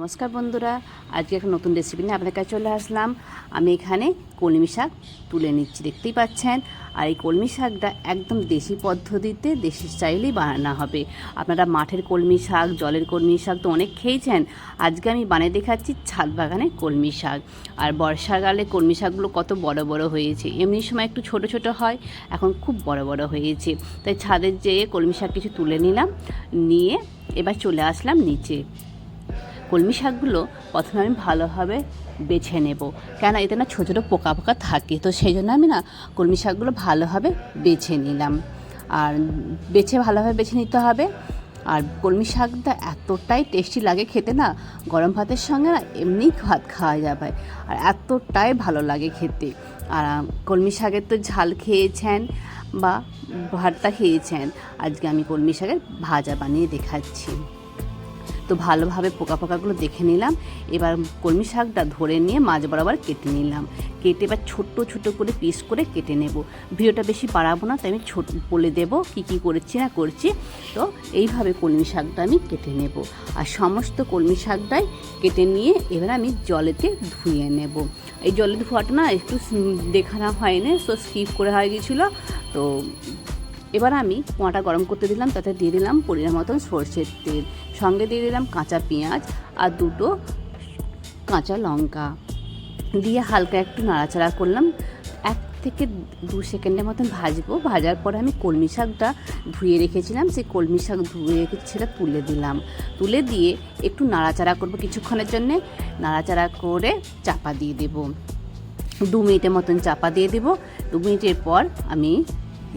নমস্কার বন্ধুরা, আজকে একটা নতুন রেসিপি নিয়ে আপনার কাছে চলে আসলাম। আমি এখানে কলমি শাক তুলে নিচ্ছি, দেখতেই পাচ্ছেন। আর এই কলমি শাকটা একদম দেশি পদ্ধতিতে দেশি স্টাইলেই বানানো হবে। আপনারা মাঠের কলমি শাক, জলের কলমি শাক তো অনেক খেয়েছেন। আজকে আমি বানিয়ে দেখাচ্ছি ছাদ বাগানে কলমি শাক। আর বর্ষাকালে কলমি শাকগুলো কত বড় বড় হয়েছে। এমনি সময় একটু ছোট ছোট হয়, এখন খুব বড় বড় হয়েছে। তাই ছাদের যেয়ে কলমি শাক কিছু তুলে নিলাম, নিয়ে এবার চলে আসলাম নিচে। কলমি শাকগুলো প্রথমে আমি ভালোভাবে বেছে নেব। কেন এতে না ছোটো ছোটো পোকা পোকা থাকে। তো সেই জন্য আমি না কলমি শাকগুলো ভালোভাবে বেছে নিলাম। আর বেছে ভালোভাবে বেছে নিতে হবে। আর কলমি শাকটা এতটাই টেস্টি লাগে খেতে না, গরম ভাতের সঙ্গে না এমনি ভাত খাওয়া যাবে। আর এতটাই ভালো লাগে খেতে। আর কলমি শাকের তো ঝাল খেয়েছেন বা ভর্তা খেয়েছেন। আজকে আমি কলমি শাকের ভাজা বানিয়ে দেখাচ্ছি। তো ভালোভাবে পোকা পোকাগুলো দেখে নিলাম। এবার কলমি শাকটা ধরে নিয়ে মাছ বরাবর কেটে নিলাম। কেটে এবার ছোট্ট ছোট করে পিস করে কেটে নেব। ভিডিওটা বেশি বাড়াবো না, তাই আমি ছোট বলে দেবো কী কী করেছি, না করছি। তো এইভাবে কলমি শাকটা আমি কেটে নেব। আর সমস্ত কলমি শাকটাই কেটে নিয়ে এবার আমি জলেতে ধুয়ে নেব। এই জলে ধোয়াটা না একটু দেখানো হয়নি সো স্কিপ করে হয়ে গেছিল। তো এবার আমি কোঁয়াটা গরম করতে দিলাম, তাতে দিয়ে দিলাম পরিমাণ মতন সর্ষের তেল। সঙ্গে দিয়ে দিলাম কাঁচা পেঁয়াজ আর দুটো কাঁচা লঙ্কা। দিয়ে হালকা একটু নাড়াচাড়া করলাম। এক থেকে দু সেকেন্ডের মতন ভাজবো। ভাজার পরে আমি কলমি শাকটা ধুয়ে রেখেছিলাম। সেই কলমি শাক ধুয়ে রেখেছি সেটা তুলে দিলাম। তুলে দিয়ে একটু নাড়াচাড়া করব কিছুক্ষণের জন্যে। নাড়াচাড়া করে চাপা দিয়ে দেবো। দু মিনিটের মতন চাপা দিয়ে দেবো। দু মিনিটের পর আমি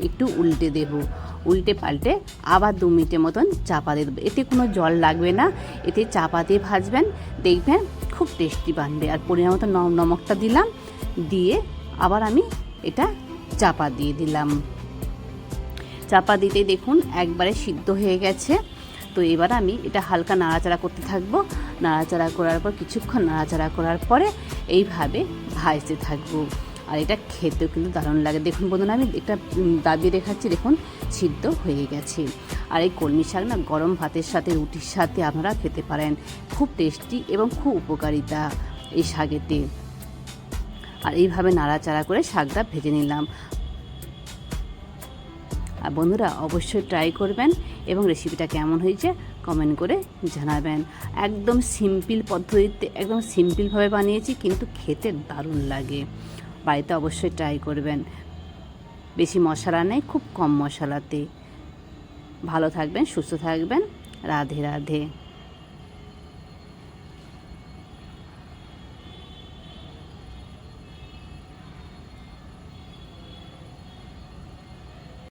একটু উল্টে দেব। উল্টে পাল্টে আবার দু মিনিটের মতন চাপা দিয়ে দেবো। এতে কোনো জল লাগবে না। এতে চাপা দিয়ে ভাজবেন। দেখবেন খুব টেস্টি বানবে। আর পরিমাণ মতো নম- নমকটা দিলাম। দিয়ে আবার আমি এটা চাপা দিয়ে দিলাম। চাপা দিতে দেখুন একবারে সিদ্ধ হয়ে গেছে। তো এবার আমি এটা হালকা নাড়াচাড়া করতে থাকব। নাড়াচাড়া করার পর কিছুক্ষণ নাড়াচাড়া করার পরে এইভাবে ভাজতে থাকব। আর এটা খেতেও কিন্তু দারুণ লাগে। দেখুন বন্ধুরা আমি এটা উম, দাবিয়ে দেখাচ্ছি দেখুন সিদ্ধ হয়ে গেছে। আর এই কলমি শাক না গরম ভাতের সাথে রুটির সাথে আপনারা খেতে পারেন। খুব টেস্টি এবং খুব উপকারিতা এই শাকেতে। আর এইভাবে নাড়াচাড়া করে শাকটা ভেজে নিলাম। আর বন্ধুরা অবশ্যই ট্রাই করবেন এবং রেসিপিটা কেমন হয়েছে কমেন্ট করে জানাবেন। একদম সিম্পল পদ্ধতিতে একদম সিম্পলভাবে বানিয়েছি কিন্তু খেতে দারুণ লাগে। বাড়িতে অবশ্যই ট্রাই করবেন। বেশি মশলা নেই, খুব কম মশলাতে। ভালো থাকবেন, সুস্থ থাকবেন। রাধে রাধে।